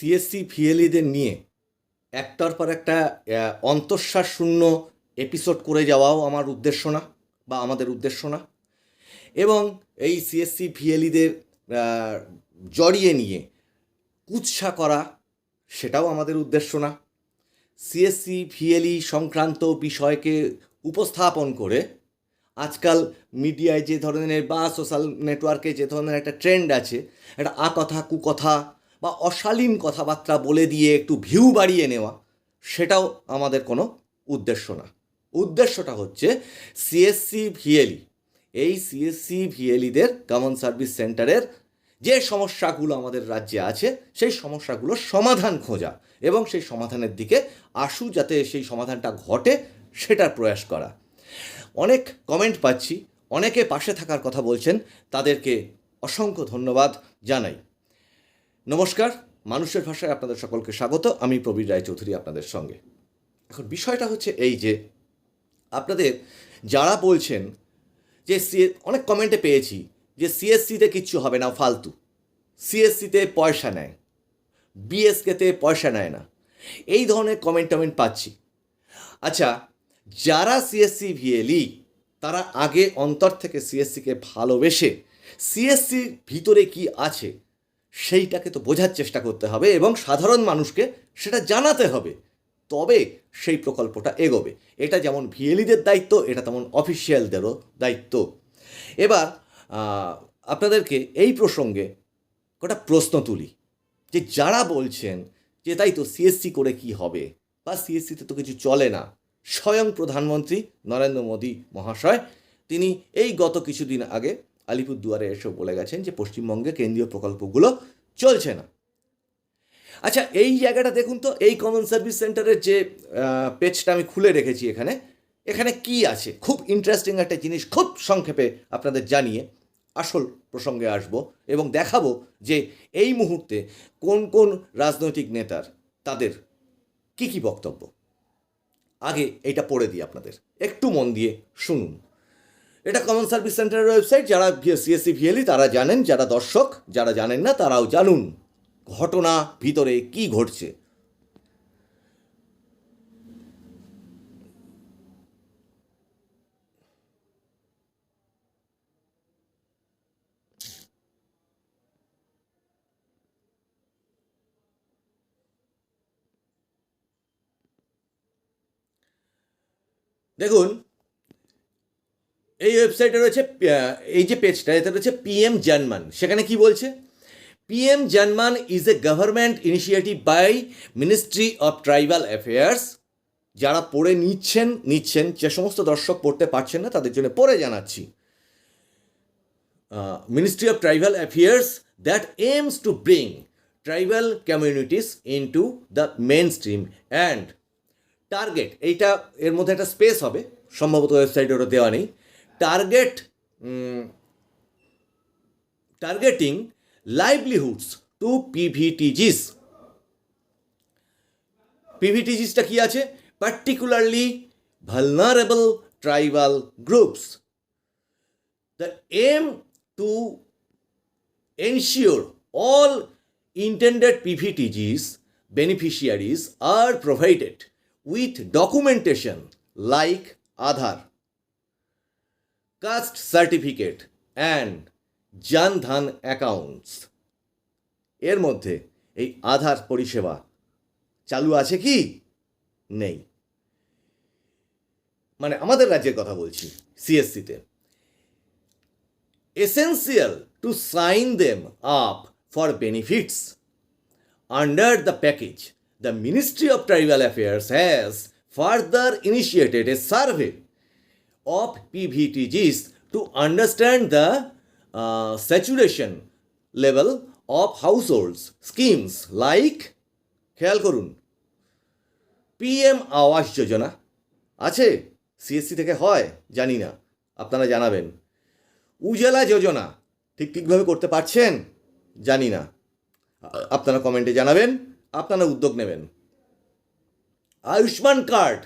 CSC ভিএলইদের নিয়ে একটার পর একটা আহ, অন্তঃশ্বাস শূন্য এপিসোড করে যাওয়াও আমার উদ্দেশ্য না বা আমাদের উদ্দেশ্য না। এবং এই সিএসসি ভিএলইদের জড়িয়ে নিয়ে কুৎসা করা সেটাও আমাদের উদ্দেশ্য না। সিএসসি ভিএলই সংক্রান্ত বিষয়কে উপস্থাপন করে আজকাল মিডিয়ায় যে ধরনের বা সোশ্যাল নেটওয়ার্কে যে ধরনের একটা ট্রেন্ড আছে একটা আকথা কুকথা বা অশালীন কথাবার্তা বলে দিয়ে একটু ভিউ বাড়িয়ে নেওয়া, সেটাও আমাদের কোনো উদ্দেশ্য না। উদ্দেশ্যটা হচ্ছে সিএসসি ভিএলই এই সিএসসি ভিএলইদের কমন সার্ভিস সেন্টারের যে সমস্যাগুলো আমাদের রাজ্যে আছে, সেই সমস্যাগুলোর সমাধান খোঁজা এবং সেই সমাধানের দিকে আসু যাতে সেই সমাধানটা ঘটে, সেটার প্রয়াস করা। অনেক কমেন্ট পাচ্ছি, অনেকে পাশে থাকার কথা বলছেন, তাদেরকে অসংখ্য ধন্যবাদ জানাই। নমস্কার, মানুষের ভাষায় আপনাদের সকলকে স্বাগত। আমি প্রবীর রায়চৌধুরী আপনাদের সঙ্গে। এখন বিষয়টা হচ্ছে এই যে, আপনাদের যারা বলছেন যে সি অনেক কমেন্টে পেয়েছি যে সিএসসিতে কিচ্ছু হবে না, ফালতু। সিএসসিতে পয়সা নেয়। বিএসকেতে পয়সা নেয় না। এই ধরনের কমেন্ট টমেন্ট পাচ্ছি। আচ্ছা যারা সিএসসি ভিএলই তারা আগে অন্তর থেকে সিএসসিকে ভালোবেসে সিএসসির ভিতরে কি আছে সেইটাকে তো বোঝার চেষ্টা করতে হবে এবং সাধারণ মানুষকে সেটা জানাতে হবে। তবে সেই প্রকল্পটা এগোবে। এটা যেমন ভিএলিদের দায়িত্ব, এটা তেমন অফিসিয়ালদেরও দায়িত্ব। এবার আপনাদেরকে এই প্রসঙ্গে কটা প্রশ্ন তুলি। যে যারা বলছেন যে তাই তো সিএসসি করে কি হবে? বা সিএসসিতে তো কিছু চলে না। স্বয়ং প্রধানমন্ত্রী নরেন্দ্র মোদী মহাশয়, তিনি এই গত কিছুদিন আগে আলিপুরদুয়ারে এসে বলে গেছেন যে পশ্চিমবঙ্গে কেন্দ্রীয় প্রকল্পগুলো চলছে না। আচ্ছা এই জায়গাটা দেখুন তো, এই কমন সার্ভিস সেন্টারের যে পেজটা আমি খুলে রেখেছি এখানে এখানে কি আছে? খুব ইন্টারেস্টিং একটা জিনিস, খুব সংক্ষেপে আপনাদের জানিয়ে আসল প্রসঙ্গে আসব এবং দেখাবো যে এই মুহূর্তে কোন কোন রাজনৈতিক নেতার, তাদের কি কি বক্তব্য। আগে এইটা পড়ে দিই আপনাদের, একটু মন দিয়ে শুনুন। এটা কমন সার্ভিস সেন্টারের ওয়েবসাইট যারা সিএসসি ভিএলই তারা জানেন, যারা দর্শক, যারা জানেন না, তারাও জানুন ঘটনা ভিতরে কি ঘটছে। দেখুন এই ওয়েবসাইটে রয়েছে এই যে পেজটা এতে রয়েছে পিএম জার্মান সেখানে কি বলছে? PM Janman is a government initiative by ministry of tribal affairs যারা পড়ে নিচ্ছেন নিচ্ছেন, যে সমস্ত দর্শক পড়তে পারছেন না, তাদের জন্য পড়ে জানাচ্ছি। Ministry of tribal affairs that aims to bring tribal communities into the mainstream and target এইটা, এর মধ্যে একটা স্পেস হবে। সম্ভবত ওয়েবসাইটে ওটা দেওয়া নেই। Target targeting livelihoods to PVTGs পিভিটিজিসটা কি আছে? Particularly vulnerable tribal groups the aim to ensure all intended PVTGs beneficiaries are provided with documentation like Aadhaar caste certificate and Jan Dhan accounts. এর মধ্যে এই আধার পরিষেবা চালু আছে কি? নেই। মানে আমাদের রাজ্যের কথা বলছি সিএসসিতে essential to sign them up for benefits under the package the ministry of tribal affairs has further initiated a survey of PVTGs to understand the uh, saturation level of households schemes like খেয়াল করুন PM Awas যোজনা আছে CSC থেকে হয় জানি না আপনারা জানাবেন। উজালা যোজনা ঠিক ঠিকভাবে করতে পারছেন? জানি না। আপনারা কমেন্টে জানাবেন আপনারা উদ্যোগ নেবেন। আয়ুষ্মান কার্ড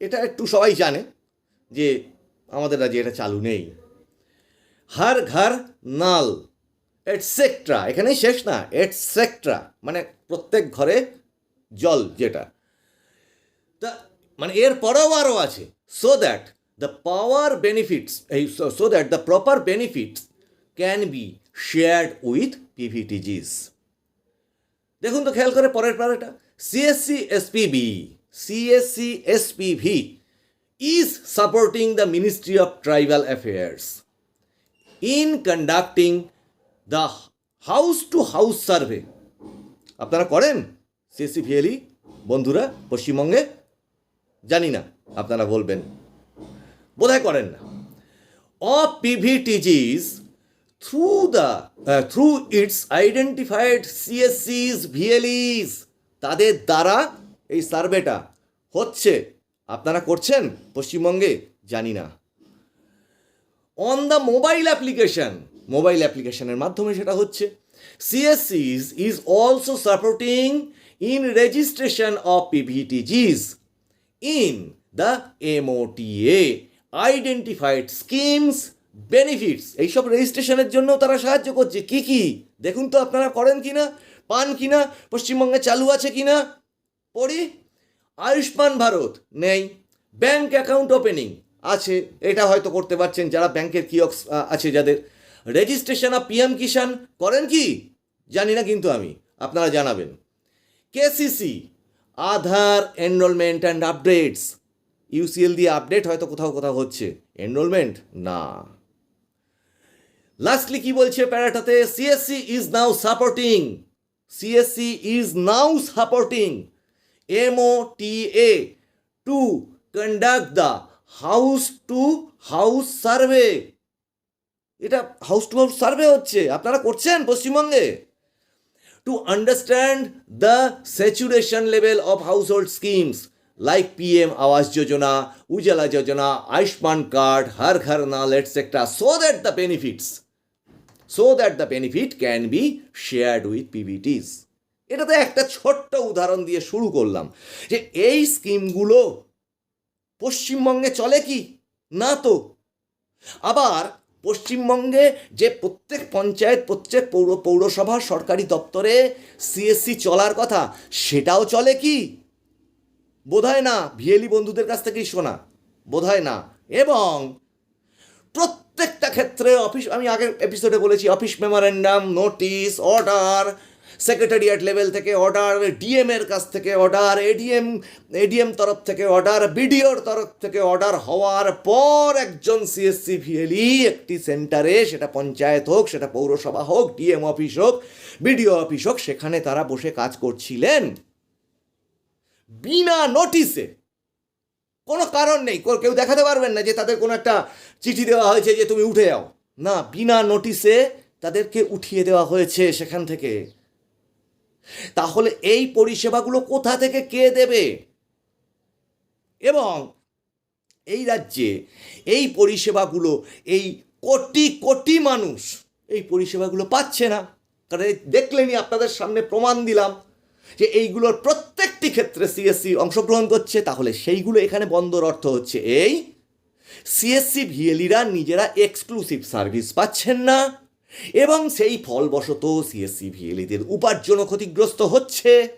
এটা একটু সবাই জানে যে আমাদের রাজ্যে এটা চালু নেই। হার ঘর নাল এটসেট্রা এখানেই শেষ না এটসেট্রা মানে প্রত্যেক ঘরে জল যেটা। তা মানে এর পরেও আরও আছে। So that the power benefits এই so that the proper benefits can be shared with PVTGs দেখুন তো, খেয়াল করে পরের পারাটা CSC SPB CSC SPV is supporting the ministry of tribal affairs in conducting the house to house survey আপনারা করেন? CSC VLE বন্ধুরা পশ্চিমবঙ্গে? জানি না আপনারা বলবেন। বোধহয় করেন না। of PVTGs through the uh, through its identified CSCs, VLEs তাদের দ্বারা এই সার্ভেটা হচ্ছে। আপনারা করছেন? পশ্চিমবঙ্গে? জানি না। On the mobile application mobile অ্যাপ্লিকেশনের মাধ্যমে সেটা হচ্ছে সিএসসিস is also supporting in registration of PVTGs in the MOTA identified schemes benefits এইসব রেজিস্ট্রেশনের জন্য তারা সাহায্য করছে। কি কি? দেখুন তো আপনারা করেন কি না পান কি না পশ্চিমবঙ্গে চালু আছে কি না পড়ি? আয়ুষ্মান ভারত নেই ব্যাংক অ্যাকাউন্ট ওপেনিং আছে, এটা হয়তো করতে পারছেন যারা ব্যাংকের কিয়ক্স আছে যাদের। রেজিস্ট্রেশন অফ পিএম কিষাণ করেন কি? জানি না কিন্তু আমি, আপনারা জানাবেন। KCC Aadhaar enrolment and updates UCL দিয়ে আপডেট হয়তো কোথাও কোথাও হচ্ছে। এনরোলমেন্ট না। লাস্টলি কি বলছে প্যারাটাতে? CSC is now supporting CSC is now supporting MO T to conduct the house to house survey এটা হাউস টু হাউস সার্ভে হচ্ছে আপনারা করছেন পশ্চিমবঙ্গে to understand the saturation level of household schemes like PM Awas Yojana, Ujala Yojana, Ayushman Card, Har Ghar Nal, etc. so that the benefits, so that the benefit can be shared with PVTs. এটাতে একটা ছোট্ট উদাহরণ দিয়ে শুরু করলাম যে এই স্কিমগুলো পশ্চিমবঙ্গে চলে কি? না তো। আবার পশ্চিমবঙ্গে যে প্রত্যেক পঞ্চায়েত, প্রত্যেক পৌর, পৌরসভা, সরকারি দপ্তরে সিএসসি চলার কথা, সেটাও চলে কি? বোধহয় না। ভিএলি বন্ধুদের কাছ থেকেই শোনা। বোধহয় না। এবং প্রত্যেকটা ক্ষেত্রে অফিস, আমি আগের এপিসোডে বলেছি, office memorandum notice order secretariat level থেকে অর্ডার ডিএম এর কাছ থেকে অর্ডার এডিএম এডিএম তরফ থেকে অর্ডার বিডিওর তরফ থেকে অর্ডার হওয়ার পর একজন সিএসসি ভিএলই একটি সেন্টারে সেটা পঞ্চায়েত হোক, সেটা পৌরসভা হোক ডিএম অফিস হোক বিডিও অফিস হোক, সেখানে তারা বসে কাজ করছিলেন। বিনা নোটিসে কোনো কারণ নেই। কেউ দেখাতে পারবেন না যে তাদের কোনো একটা চিঠি দেওয়া হয়েছে যে তুমি উঠে যাও। না, বিনা নোটিসে তাদেরকে উঠিয়ে দেওয়া হয়েছে সেখান থেকে। তাহলে এই পরিষেবাগুলো কোথা থেকে কে দেবে? এবং এই রাজ্যে এই পরিষেবাগুলো, এই কোটি কোটি মানুষ এই পরিষেবাগুলো পাচ্ছে না। কারণ এই দেখলেনই আপনাদের সামনে প্রমাণ দিলাম যে এইগুলোর প্রত্যেকটি ক্ষেত্রে সিএসসি অংশগ্রহণ করছে। তাহলে সেইগুলো এখানে বন্ধর অর্থ হচ্ছে এই সিএসসি ভিএলিরা নিজেরা এক্সক্লুসিভ সার্ভিস পাচ্ছেন না। এবং সেই ফলবশত সিএসসি ভিএলিদের উপার্জনও ক্ষতিগ্রস্ত হচ্ছে।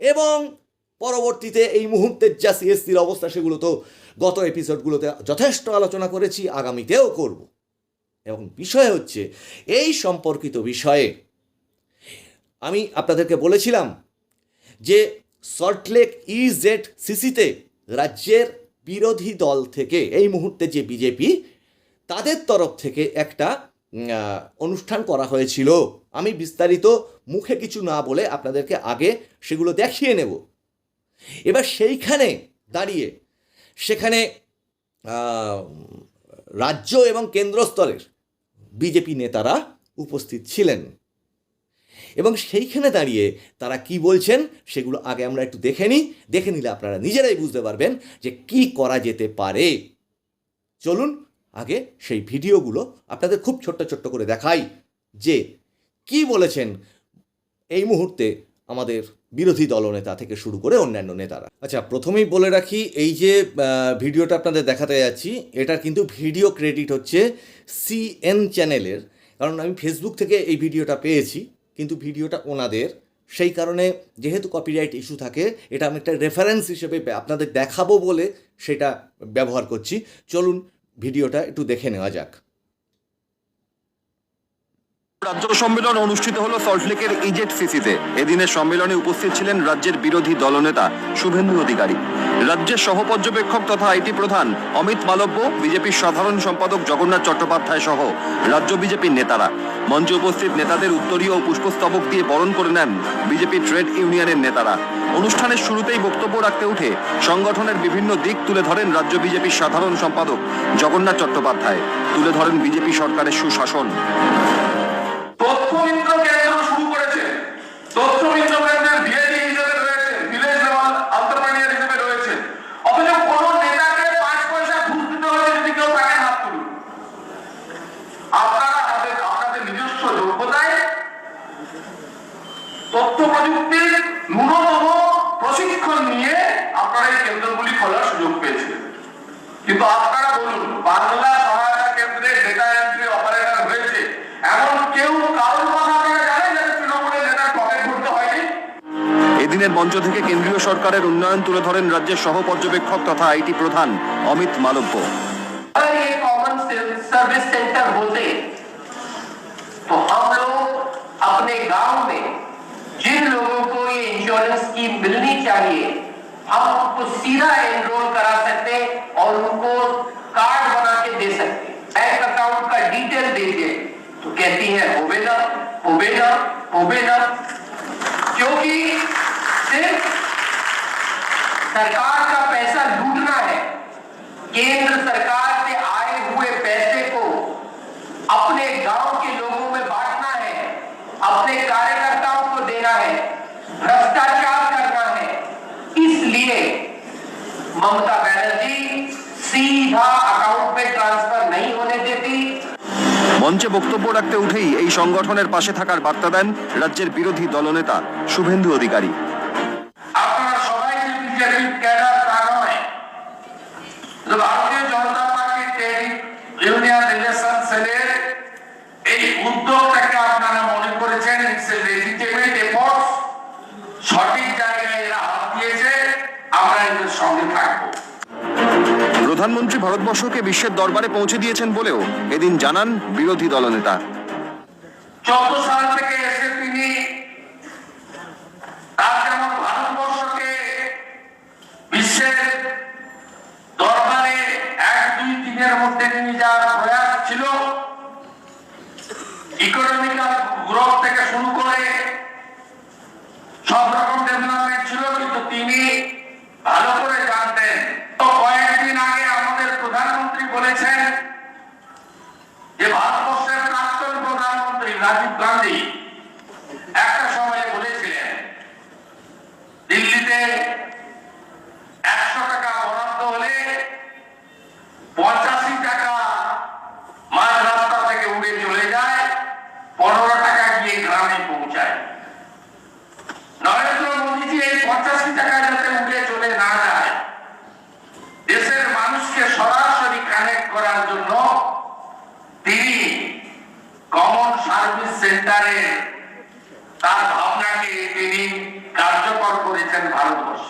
এবং পরবর্তীতে এই মুহূর্তের যা সিএসসির অবস্থা, সেগুলো তো গত এপিসোডগুলোতে যথেষ্ট আলোচনা করেছি, আগামীতেও করব। এবং বিষয় হচ্ছে, এই সম্পর্কিত বিষয়ে আমি আপনাদেরকে বলেছিলাম যে সল্টলেক ইজেড সিসিতে রাজ্যের বিরোধী দল থেকে, এই মুহূর্তে যে বিজেপি তাদের তরফ থেকে একটা অনুষ্ঠান করা হয়েছিল। আমি বিস্তারিত মুখে কিছু না বলে আপনাদেরকে আগে সেগুলো দেখিয়ে নেব। এবার সেইখানে দাঁড়িয়ে, সেখানে রাজ্য এবং কেন্দ্র স্তরের বিজেপি নেতারা উপস্থিত ছিলেন। এবং সেইখানে দাঁড়িয়ে তারা কি বলছেন সেগুলো আগে আমরা একটু দেখে নিই। দেখে নিলে আপনারা নিজেরাই বুঝতে পারবেন যে কি করা যেতে পারে। চলুন আগে সেই ভিডিওগুলো আপনাদের খুব ছোট্ট ছোট্ট করে দেখাই যে কি বলেছেন এই মুহূর্তে আমাদের বিরোধী দলনেতা থেকে শুরু করে অন্যান্য নেতারা। আচ্ছা প্রথমেই বলে রাখি, এই যে ভিডিওটা আপনাদের দেখাতে যাচ্ছি, এটার কিন্তু ভিডিও ক্রেডিট হচ্ছে সিএন চ্যানেলের। কারণ আমি ফেসবুক থেকে এই ভিডিওটা পেয়েছি, কিন্তু ভিডিওটা ওনাদের। সেই কারণে যেহেতু কপিরাইট ইস্যু থাকে, এটা আমি একটা রেফারেন্স হিসেবে আপনাদের দেখাবো বলে সেটা ব্যবহার করছি। চলুন ভিডিওটা একটু দেখে নেওয়া যাক। রাজ্য সম্মেলন অনুষ্ঠিত হলো সল্টলেকের ইজেট সিসিতে। এদিনের সম্মেলনে উপস্থিত ছিলেন রাজ্যের বিরোধী দলনেতা শুভেন্দু অধিকারী। রাজ্যের সহপর্যবেক্ষক তথা আইটি প্রধান অমিত মালব্য, বিজেপির সাধারণ সম্পাদক জগন্নাথ চট্টোপাধ্যায় সহ রাজ্য বিজেপির নেতারা। মঞ্চে উপস্থিত নেতাদের উত্তরীয় পুষ্পস্তবক দিয়ে বরণ করে নেন বিজেপি ট্রেড ইউনিয়নের নেতারা। অনুষ্ঠানের শুরুতেই বক্তব্য রাখতে উঠে সংগঠনের বিভিন্ন দিক তুলে ধরেন রাজ্য বিজেপির সাধারণ সম্পাদক জগন্নাথ চট্টোপাধ্যায়। তুলে ধরেন বিজেপি সরকারের সুশাসন। তথ্যমিত্র কেন্দ্র শুরু করেছে? তথ্যমিত্র কেন্দ্রের ভিএডি হিসেবে রয়েছে ভিলেজ লেভেল আন্তরপ্রেনিয়ার হিসেবে রয়েছে অথচ কোন নেতাকে পাঁচ পয়সা ঘুষ দিতে হলে যদি কেউ তাকে হাত তুলুন আপনারা তাদের আপনাদের নিজস্ব যোগ্যতায় তথ্য প্রযুক্তির ন্যূনতম প্রশিক্ষণ নিয়ে আপনারা এই কেন্দ্রগুলি খোলার সুযোগ পেয়েছিলেন কিন্তু আপনারা বলুন বাংলা সহায়তা কেন্দ্রে ডেটা এন্ট্রি অপারেটর হয়েছে এমন কেউ কারোর কথা আপনারা জানেন যাতে তৃণমূলের নেতার পকেট ভরতে হয়নি এদিনের মঞ্চ থেকে কেন্দ্রীয় সরকারের উন্নয়ন তুলে ধরেন রাজ্যের সহ পর্যবেক্ষক তথা আইটি প্রধান অমিত মালব্য अगर ये कॉमन सर्विस सेंटर होते तो हम लोग अपने गांव में जिन लोगों को ये इंश्योरेंस स्कीम मिलनी चाहिए हम उनको सीधा एनरोल करा सकते और उनको कार्ड बना के दे सकते। बैंक अकाउंट का डिटेल दीजिए तो कहती है होबेना होबेना होबेना क्योंकि सिर्फ़ सरकार का पैसा लूटना है, केंद्र सरकार से आए हुए पैसे को अपने गाँव के लोगों में बांटना है, अपने कार्यकर्ताओं को देना है, भ्रष्टाचार इसलिए ममता बनर्जी सीधा अकाउंट में ट्रांसफर नहीं होने देती মঞ্চে বক্তব্য রাখতে উঠেই এই সংগঠনের পাশে থাকার বার্তা দেন রাজ্যের বিরোধী দলনেতা শুভেন্দু অধিকারী আপনারা সবাই যে বিজেপির ক্যাডার তা নয় প্রধানমন্ত্রী ভারতবর্ষকে বিশ্বের দরবারে পৌঁছে দিয়েছেন বলেও এদিন জানান বিরোধী দলনেতা। চোদ্দ সাল থেকে এসে তিনি তার যেমন ভারতবর্ষকে বিশ্বের দরবারে এক দুই দিনের মধ্যে নিয়ে যাওয়ার প্রয়াস ছিল ইকোনমিক্যাল গ্রোথ থেকে শুরু করে সব রকম ডেভেলপমেন্ট ছিল কিন্তু তিনি ভালো করে জানতেন তো কয়েকদিন আগে আমাদের প্রধানমন্ত্রী বলেছেন যে ভারতবর্ষের প্রাক্তন প্রধানমন্ত্রী রাজীব গান্ধী একটা সময় বলেছিলেন, দিল্লিতে একশো টাকা বরাদ্দ হলে পঁচাশি টাকা মাঝ রাস্তা থেকে উড়ে চলে যায়, পনেরো টাকা গিয়ে গ্রামে পৌঁছায়। নরেন্দ্র মোদীজি এই পঁচাশি টাকা যাতে উড়ে চলে না যায় দেশের মানুষকে সরাসরি কানেক্ট করার জন্য তিনি কমন সার্ভিস সেন্টারে তার ভাবনাকে তিনি ভারতবর্ষ।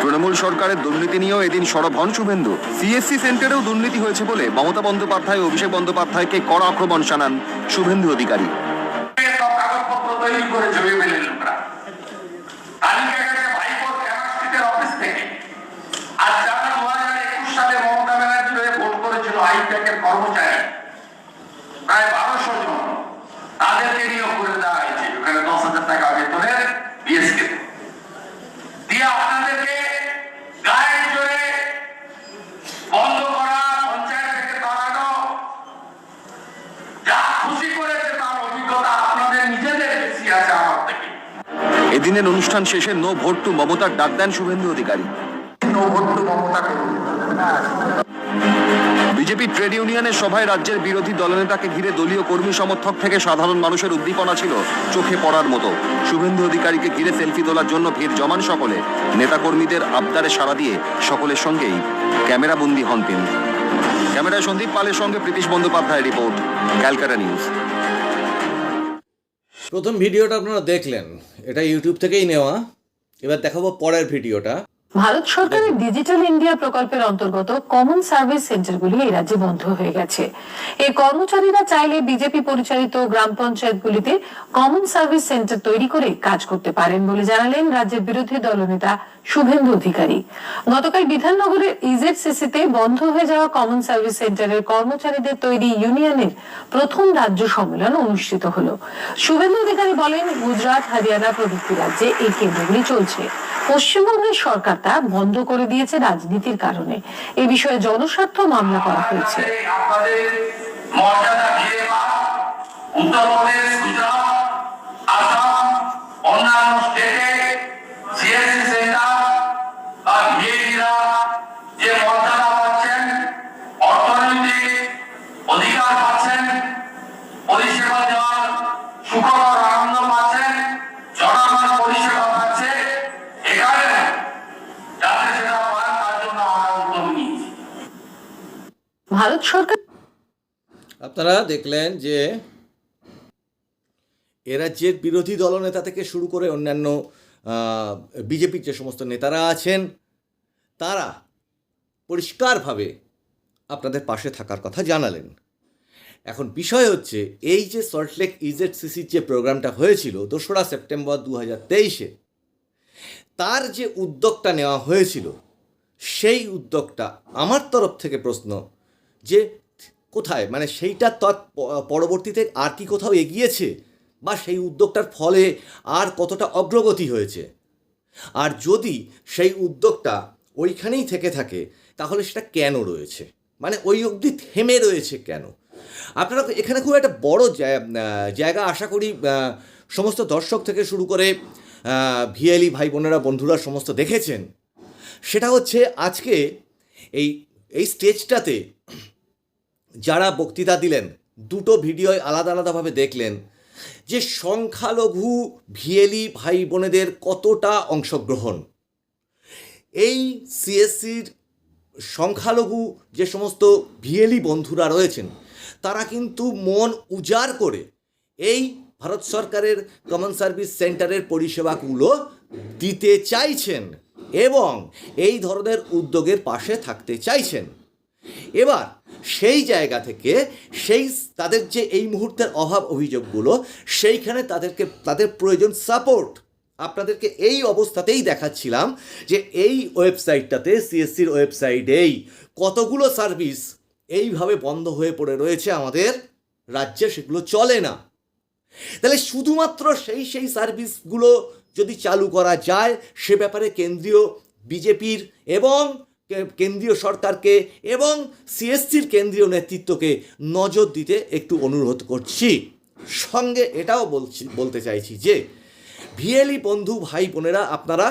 তৃণমূল সরকারের দুর্নীতি নিয়েও এদিন সরব হন শুভেন্দু। সিএসসি সেন্টারেও দুর্নীতি হয়েছে বলে মমতা বন্দ্যোপাধ্যায় ও অভিষেক বন্দ্যোপাধ্যায়কে কড়া আক্রমণ শানান শুভেন্দু অধিকারী সব কাগজপত্র তৈরি করেছে বিএমএল লোকরা তালিকা গেছে ভাইপোর ক্যাপাসিটির অফিস থেকে আর যারা দু হাজার একুশ সালে মমতা ব্যানার্জির হয়ে ভোট করেছিল হাইটেকের কর্মচারী প্রায় বারোশো জন তাদেরকে নিয়োগ করে দেওয়া হয়েছে ওখানে দশ হাজার টাকা বেতনের বিএসকে দিয়ে আপনাদেরকে গায়ের জোরে বন্ধ করা পঞ্চায়েত থেকে তাড়ানো যা খুশি করেছে তার অভিজ্ঞতা আপনাদের নিজেদের বেশি আছে আমার থেকে এদিনের অনুষ্ঠান শেষে নো ভোট টু মমতার ডাক দেন শুভেন্দু অধিকারী। বিজেপি ট্রেড ইউনিয়নের সভায় রাজ্যের বিরোধী দলনেতাকে ঘিরে দলীয় কর্মী সমর্থক থেকে সাধারণ মানুষের উদ্দীপনা ছিল চোখে পড়ার মতো। শুভেন্দু অধিকারীকে ঘিরে সেলফি তোলার জন্য ভিড় জমান সকলে। নেতাকর্মীদের আবদারে সাড়া দিয়ে সকলের সঙ্গেই ক্যামেরাবন্দি হন তিনি। ক্যামেরায় সন্দীপ পালের সঙ্গে প্রীতিশ বন্দ্যোপাধ্যায় রিপোর্ট ক্যালকাটা নিউজ। প্রথম ভিডিওটা আপনারা দেখলেন। এটা ইউটিউব থেকেই নেওয়া। এবার দেখাবো পরের ভিডিওটা। ভারত সরকারের ডিজিটাল ইন্ডিয়া প্রকল্পের অন্তর্গত কমন সার্ভিস সেন্টারগুলি এই রাজ্যে বন্ধ হয়ে গেছে। এই কর্মচারীরা চাইলে বিজেপি পরিচালিত গ্রাম পঞ্চায়েতগুলিতে কমন সার্ভিস সেন্টার তৈরি করে কাজ করতে পারেন বলে জানালেন রাজ্যের বিরোধী দলনেতা শুভেন্দু অধিকারী। গতকাল বিধাননগরের ইজেডসিসিতে বন্ধ হয়ে যাওয়া কমন সার্ভিস সেন্টারের কর্মচারীদের তৈরি ইউনিয়নের প্রথম রাজ্য সম্মেলন অনুষ্ঠিত হলো। শুভেন্দু অধিকারী বলেন, গুজরাট, হরিয়ানা প্রভৃতি রাজ্যে এই কেন্দ্রগুলি চলছে। পশ্চিমবঙ্গের সরকার তা বন্ধ করে দিয়েছে রাজনীতির কারণে। এ বিষয়ে জনস্বার্থ মামলা করা হয়েছে। উত্তরপ্রদেশ, গুজরাট, আসাম, অন্যান্য আপনারা দেখলেন যে এ রাজ্যের বিরোধী দলনেতা থেকে শুরু করে অন্যান্য বিজেপির যে সমস্ত নেতারা আছেন, তারা পরিষ্কারভাবে আপনাদের পাশে থাকার কথা জানালেন। এখন বিষয় হচ্ছে, এই যে সল্টলেক ইজেড সিসির যে প্রোগ্রামটা হয়েছিল দোসরা সেপ্টেম্বর দু হাজার তেইশে, তার যে উদ্যোগটা নেওয়া হয়েছিল, সেই উদ্যোগটা আমার তরফ থেকে প্রশ্ন যে কোথায়? মানে সেইটা তৎ পরবর্তীতে আর কি কোথাও এগিয়েছে? বা সেই উদ্যোগটার ফলে আর কতটা অগ্রগতি হয়েছে? আর যদি সেই উদ্যোগটা ওইখানেই থেকে থাকে, তাহলে সেটা কেন রয়েছে? মানে ওই অবধি থেমে রয়েছে কেন? আপনারা এখানে খুব একটা বড় জায়- জায়গা আশা করি সমস্ত দর্শক থেকে শুরু করে ভিএলি ভাই বোনেরা, বন্ধুরা সমস্ত দেখেছেন। সেটা হচ্ছে আজকে এই এই স্টেজটাতে যারা বক্তৃতা দিলেন, দুটো ভিডিও আলাদা আলাদাভাবে দেখলেন যে সংখ্যালঘু ভিএলি ভাই বোনেদের কতটা অংশগ্রহণ। এই সিএসসির সংখ্যালঘু যে সমস্ত ভিএলি বন্ধুরা রয়েছেন, তারা কিন্তু মন উজাড় করে এই ভারত সরকারের কমন সার্ভিস সেন্টারের পরিষেবাগুলো দিতে চাইছেন এবং এই ধরনের উদ্যোগের পাশে থাকতে চাইছেন। এবার সেই জায়গা থেকে সেই তাদের যে এই মুহূর্তের অভাব অভিযোগগুলো, সেইখানে তাদেরকে, তাদের প্রয়োজন সাপোর্ট আপনাদেরকে এই অবস্থাতেই দেখাচ্ছিলাম যে এই ওয়েবসাইটটাতে, সিএসসির ওয়েবসাইটেই কতগুলো সার্ভিস এইভাবে বন্ধ হয়ে পড়ে রয়েছে আমাদের রাজ্যে, সেগুলো চলে না। তাহলে শুধুমাত্র সেই সেই সার্ভিসগুলো যদি চালু করা যায়, সে ব্যাপারে কেন্দ্রীয় বিজেপির এবং কেন্দ্রীয় সরকারকে এবং সিএসসির কেন্দ্রীয় নেতৃত্বকে নজর দিতে একটু অনুরোধ করছি। সঙ্গে এটাও বলছি, বলতে চাইছি যে, ভিএলই বন্ধু ভাই বোনেরা, আপনারা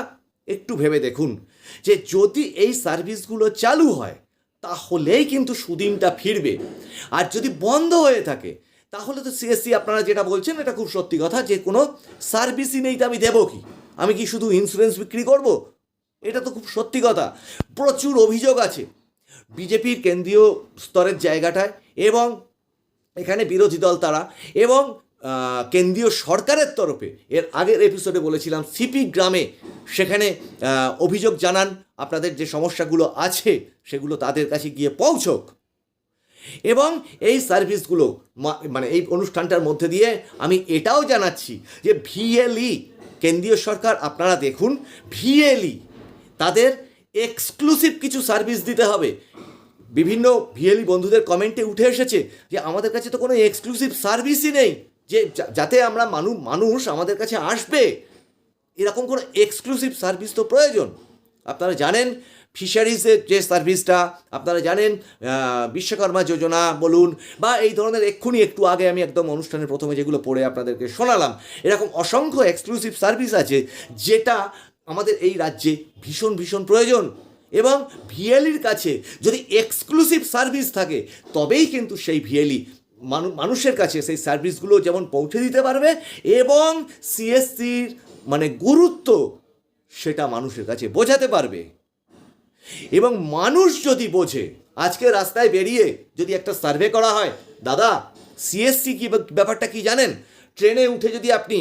একটু ভেবে দেখুন যে, যদি এই সার্ভিসগুলো চালু হয়, তাহলেই কিন্তু সুদিনটা ফিরবে। আর যদি বন্ধ হয়ে থাকে, তাহলে তো সিএসসি আপনারা যেটা বলছেন, এটা খুব সত্যি কথা যে, কোনো সার্ভিসই নেই তো আমি দেবো কি? আমি কি শুধু ইন্স্যুরেন্স বিক্রি করব? এটা তো খুব সত্যি কথা। প্রচুর অভিযোগ আছে বিজেপির কেন্দ্রীয় স্তরের জায়গাটায় এবং এখানে বিরোধী দল তারা এবং কেন্দ্রীয় সরকারের তরফে, এর আগের এপিসোডে বলেছিলাম, সিপি গ্রামে সেখানে অভিযোগ জানান, আপনাদের যে সমস্যাগুলো আছে সেগুলো তাদের কাছে গিয়ে পৌঁছক। এবং এই সার্ভিসগুলো মানে এই অনুষ্ঠানটার মধ্যে দিয়ে আমি এটাও জানাচ্ছি যে ভিএলই, কেন্দ্রীয় সরকার, আপনারা দেখুন, ভিএলই তাদের এক্সক্লুসিভ কিছু সার্ভিস দিতে হবে। বিভিন্ন ভিএলই বন্ধুদের কমেন্টে উঠে এসেছে যে, আমাদের কাছে তো কোনো এক্সক্লুসিভ সার্ভিসই নেই। যে যাতে আমরা মানুষ মানুষ আমাদের কাছে আসবে, এরকম কোনো এক্সক্লুসিভ সার্ভিস তো প্রয়োজন। আপনারা জানেন ফিশারিজের যে সার্ভিসটা আপনারা জানেন বিশ্বকর্মা যোজনা বলুন, বা এই ধরনের এক্ষুনি একটু আগে আমি একদম অনুষ্ঠানের প্রথমে যেগুলো পড়ে আপনাদেরকে শোনালাম, এরকম অসংখ্য এক্সক্লুসিভ সার্ভিস আছে, যেটা আমাদের এই রাজ্যে ভীষণ ভীষণ প্রয়োজন। এবং ভিএলির কাছে যদি এক্সক্লুসিভ সার্ভিস থাকে, তবেই কিন্তু সেই ভিএলি মানু, মানুষের কাছে সেই সার্ভিসগুলো যেমন পৌঁছে দিতে পারবে এবং সিএসসির মানে গুরুত্ব সেটা মানুষের কাছে বোঝাতে পারবে। এবং মানুষ যদি বোঝে, আজকে রাস্তায় বেরিয়ে যদি একটা সার্ভে করা হয়, দাদা সিএসসি কি ব্যাপারটা কি জানেন? ট্রেনে উঠে যদি আপনি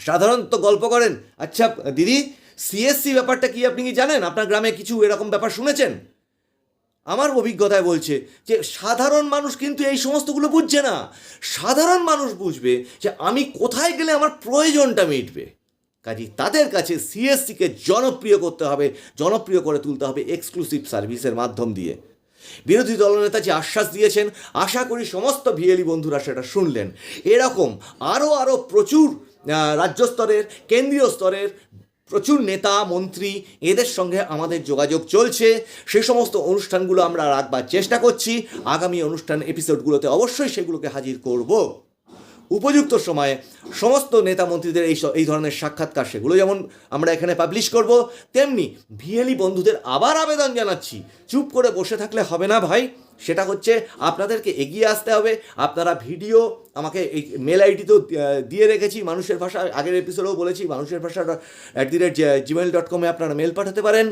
সাধারণত গল্প করেন। আচ্ছা দিদি সিএসসি ব্যাপারটা কি আপনি কি জানেন? আপনার গ্রামে কিছু এরকম ব্যাপার শুনেছেন? আমার অভিজ্ঞতায় বলছে যে, সাধারণ মানুষ কিন্তু এই সমস্তগুলো বুঝছে না। সাধারণ মানুষ বুঝবে যে, আমি কোথায় গেলে আমার প্রয়োজনটা মিটবে। কাজেই তাদের কাছে সিএসসিকে জনপ্রিয় করতে হবে, জনপ্রিয় করে তুলতে হবে এক্সক্লুসিভ সার্ভিসের মাধ্যম দিয়ে। বিরোধী দলনেতা যে আশ্বাস দিয়েছেন, আশা করি সমস্ত ভিএলি বন্ধুরা সেটা শুনলেন। এরকম আরও আরও প্রচুর রাজ্য স্তরের কেন্দ্রীয় স্তরের প্রচুর নেতা, মন্ত্রী এদের সঙ্গে আমাদের যোগাযোগ চলছে। সে সমস্ত অনুষ্ঠানগুলো আমরা রাখবার চেষ্টা করছি। আগামী অনুষ্ঠান এপিসোডগুলোতে অবশ্যই সেগুলোকে হাজির করব। উপযুক্ত সময়ে সমস্ত নেতা মন্ত্রীদের এই এই ধরনের সাক্ষাৎকার সেগুলো। যেমন আমরা এখানে পাবলিশ করব, তেমনি ভিএলি বন্ধুদের আবার আবেদন জানাচ্ছি। চুপ করে বসে থাকলে হবে না ভাই। সেটা হচ্ছে আপনাদেরকে এগিয়ে আসতে হবে। আপনারা ভিডিও আমাকে এই মেল আইডি তো দিয়ে রেখেছি। মানুষের ভাষা আগের এপিসোডেও বলেছি, মানুষের ভাষা at the rate gmail dot কমে আপনারা মেল পাঠাতে পারেন।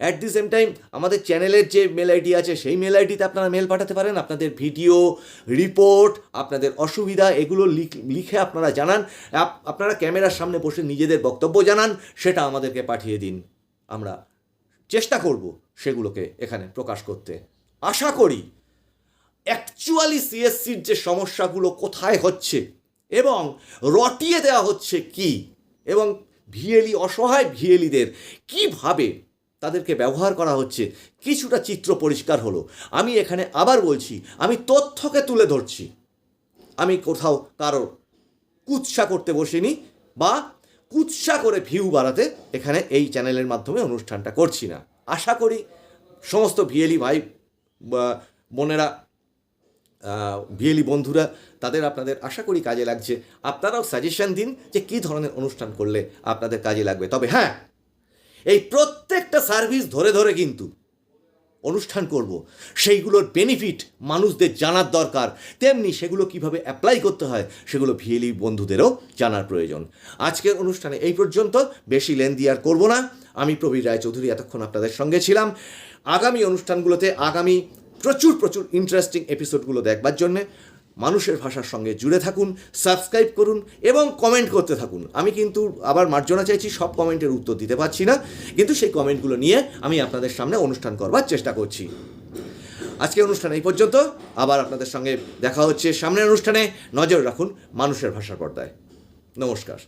অ্যাট দি সেম টাইম আমাদের চ্যানেলের যে মেল আইডি আছে, সেই মেল আইডিতে আপনারা মেল পাঠাতে পারেন। আপনাদের ভিডিও রিপোর্ট আপনাদের অসুবিধা, এগুলো লিখ- আপনারা জানান। আপনারা ক্যামেরার সামনে বসে নিজেদের বক্তব্য জানান, সেটা আমাদেরকে পাঠিয়ে দিন। আমরা চেষ্টা করব সেগুলোকে এখানে প্রকাশ করতে। আশা করি অ্যাকচুয়ালি সিএসসির যে সমস্যাগুলো কোথায় হচ্ছে এবং রটিয়ে দেওয়া হচ্ছে কি এবং ভিএলি অসহায় ভিএলিদের কীভাবে তাদেরকে ব্যবহার করা হচ্ছে। কিছুটা চিত্র পরিষ্কার হলো। আমি এখানে আবার বলছি, আমি তথ্যকে তুলে ধরছি। আমি কোথাও কারোর কুৎসা করতে বসিনি বা কুৎসা করে ভিউ বাড়াতে এখানে এই চ্যানেলের মাধ্যমে অনুষ্ঠানটা করছি না। আশা করি সমস্ত ভিএলি ভাই বোনেরা ভিএলি বন্ধুরা, তাদের আপনাদের আশা করি কাজে লাগছে। আপনারাও সাজেশন দিন যে কী ধরনের অনুষ্ঠান করলে আপনাদের কাজে লাগবে। তবে হ্যাঁ এই প্রত্যেকটা সার্ভিস ধরে ধরে কিন্তু অনুষ্ঠান করব। সেইগুলোর বেনিফিট মানুষদের জানার দরকার। তেমনি সেগুলো কীভাবে অ্যাপ্লাই করতে হয়, সেগুলো ভিএলি বন্ধুদেরও জানার প্রয়োজন। আজকের অনুষ্ঠানে এই পর্যন্ত। বেশি লেন্দি আর করব না। আমি প্রবীর রায়চৌধুরী এতক্ষণ আপনাদের সঙ্গে ছিলাম। আগামী অনুষ্ঠানগুলোতে আগামী প্রচুর প্রচুর ইন্টারেস্টিং এপিসোডগুলো দেখবার জন্যে মানুষের ভাষার সঙ্গে জুড়ে থাকুন সাবস্ক্রাইব করুন এবং কমেন্ট করতে থাকুন। আমি কিন্তু আবার মার্জনা চাইছি, সব কমেন্টের উত্তর দিতে পারছি না, কিন্তু সেই কমেন্টগুলো নিয়ে আমি আপনাদের সামনে অনুষ্ঠান করবার চেষ্টা করছি। আজকে অনুষ্ঠান এই পর্যন্ত, আবার আপনাদের সঙ্গে দেখা হচ্ছে সামনের অনুষ্ঠানে। নজর রাখুন মানুষের ভাষার পর্দায়। নমস্কার।